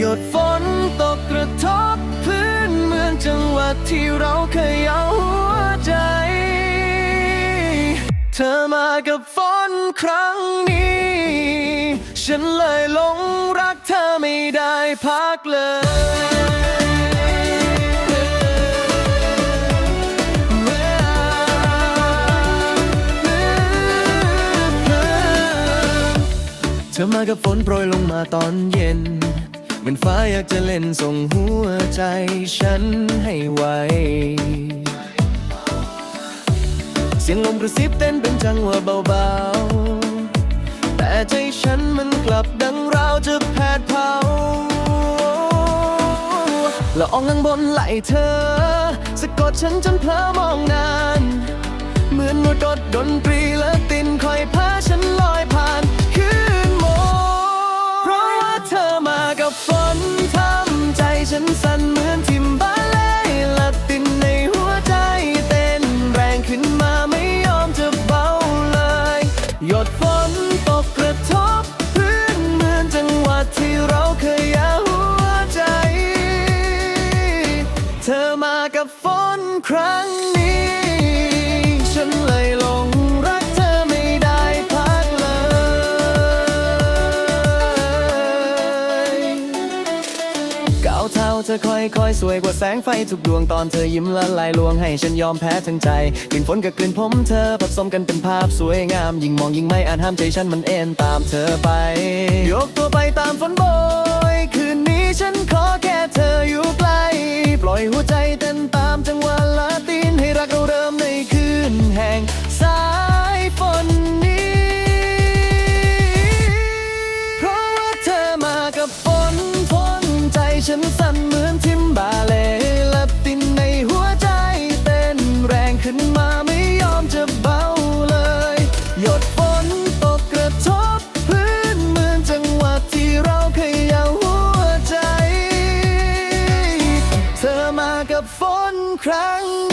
หยดฝนตกกระทบพื้นเมืองจังหวัดที่เราเคยเอาหัวใจ เธอมากับฝนครั้งนี้ ฉันเลยหลงรักเธอไม่ได้พักเลยเธอมากับฝนโปรยลงมาตอนเย็น เหมือนฟ้าอยากจะเล่นส่งหัวใจฉันให้ไว เสียงลมกระซิบเต้นเป็นจังหวะเบาๆ แต่ใจฉันมันกลับดังราวจะแผดเผาละอองข้างบนไหลเธอ สะกดฉันจนเพลอมองนาน เหมือนว่าดดดนตรีและตินคอยพาฉันลอย ฉันสั่นเหมือนทิมบาเล่ลัดตินในหัวใจเต้นแรงขึ้นมาไม่ยอมจะเบาเลย หยดฝนตกกระทบพื้นเหมือนจังหวะที่เราเคยอยาหัวใจ เธอมากับฝนครั้งนี้ เท้าเธอค่อยสวยกว่าแสงไฟทุกดวงตอนเธอยิ้มละลายลวงให้ฉันยอมแพ้ทั้งใจกลิ่นฝนกับกลิ่นผมเธอผสมกันเป็นภาพสวยงาม ยิ่งมองยิ่งไม่อาจห้ามใจฉันมันเอ็นตามเธอไป ยกตัวไปตามฝนโบยคืนนี้ฉันขอแค่เธออยู่ใกล้ปล่อยหัวใจเต้นตามจังหวะลาตินให้รักเราเริ่มในคืนแห่งสายฝนนี้ เพราะว่าเธอมากับฝนฝนใจฉันสั่น ฝนครั้ง